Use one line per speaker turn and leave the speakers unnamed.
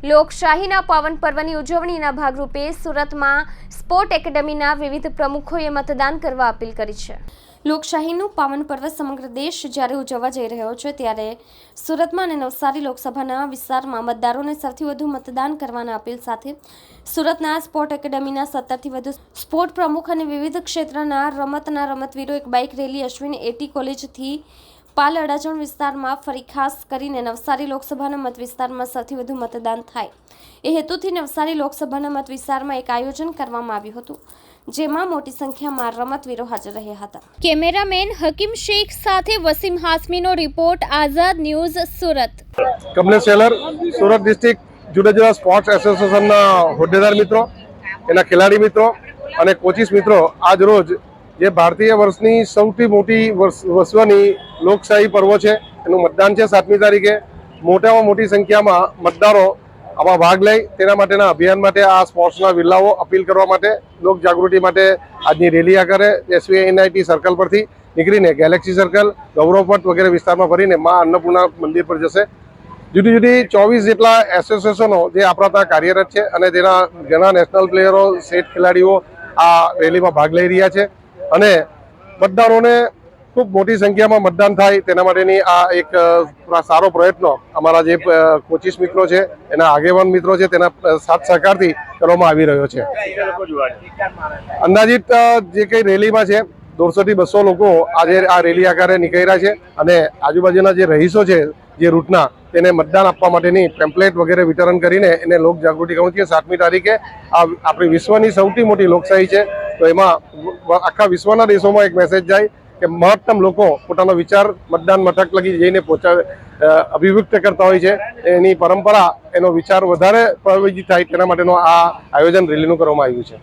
લોકશાહીના પાવન પર્વની ઉજવણીના ભાગરૂપે સુરતમાં સ્પોર્ટ એકેડમીના વિવિધ પ્રમુખોએ મતદાન કરવા અપીલ કરી છે. લોકશાહીનું પાવન પર્વ સમગ્ર દેશ જ્યારે ઉજવવા જઈ રહ્યો છે, ત્યારે સુરતમાં અને નવસારી લોકસભાના વિસ્તારમાં મતદારોને સૌથી વધુ મતદાન કરવાના અપીલ સાથે સુરતના સ્પોર્ટ એકેડમીના સત્તરથી વધુ સ્પોર્ટ પ્રમુખ અને વિવિધ ક્ષેત્રના રમતના રમતવીરો એક બાઇક રેલી અશ્વિન એટી કોલેજથી પાલ અડાજણ વિસ્તારમાં ફરી ખાસ કરીને નવસારી લોકસભાના મત વિસ્તારમાં સૌથી વધુ મતદાન થાય. એ હેતુથી નવસારી લોકસભાના મત વિસ્તારમાં એક આયોજન કરવામાં આવ્યું હતું જેમાં મોટી સંખ્યામાં રમતવીરો હાજર રહ્યા હતા. કેમેરામેન હકીમ શેખ સાથે વસીમ હાસમીનો રિપોર્ટ આઝાદ ન્યૂઝ સુરત.
કમલેશ સેલર સુરત ડિસ્ટ્રિક્ટ જુદા જુદા સ્પોર્ટ્સ એસોસિએશનના હોદ્દેદાર મિત્રો એના ખેલાડી મિત્રો અને કોચિસ મિત્રો આજ રોજ જે ભારતીય વર્ષની સૌથી મોટી વિશ્વની લોકશાહી પર્વ છે, એનું મતદાન છે સાતમી તારીખે. મોટામાં મોટી સંખ્યામાં મતદારો આમાં ભાગ લઈ તેના માટેના અભિયાન માટે આ સ્પોર્ટ્સના વિલ્લાઓ અપીલ કરવા માટે, લોક જાગૃતિ માટે આજની રેલી આ કરે, એસવીઆઈ એનઆઈટી સર્કલ પરથી નીકળીને ગેલેક્સી સર્કલ ગૌરવપટ વગેરે વિસ્તારમાં ફરીને મા અન્નપૂર્ણા મંદિર પર જશે. જુદી જુદી ચોવીસ જેટલા એસોસિએશનો જે આપણા ત્યાં કાર્યરત છે અને તેના ઘણા નેશનલ પ્લેયરો સ્ટેટ ખેલાડીઓ આ રેલીમાં ભાગ લઈ રહ્યા છે. અને મતદારોને ખૂબ મોટી સંખ્યામાં મતદાન થાય તેના માટેની આ એક સારો પ્રયત્ન અમારા જે કોચિસ મિત્રો છે, એના આગેવાન મિત્રો છે, તેના સાથ સહકારથી કરવામાં આવી રહ્યો છે. અંદાજિત જે કંઈ રેલીમાં છે દોઢસો થી બસો લોકો આજે આ રેલી આકારે નીકળી રહ્યા છે અને આજુબાજુના જે રહીશો છે, જે રૂટના, તેને મતદાન આપવા માટેની પેમ્પલેટ વગેરે વિતરણ કરીને એને લોક જાગૃતિ કરવું છે સાતમી તારીખે આ, આપણી વિશ્વની સૌથી મોટી લોકશાહી છે. તો એમાં આખા વિશ્વના દેશોમાં એક મેસેજ જાય કે મહત્તમ લોકો પોતાનો વિચાર, મતદાન મથક લગી જઈને પહોંચાડે અભિવ્યક્ત કરતા હોય છે. એની પરંપરા, એનો વિચાર વધારે પ્રવૃત્તિ થાય તેના માટેનું આ આયોજન રેલીનું કરવામાં આવ્યું છે.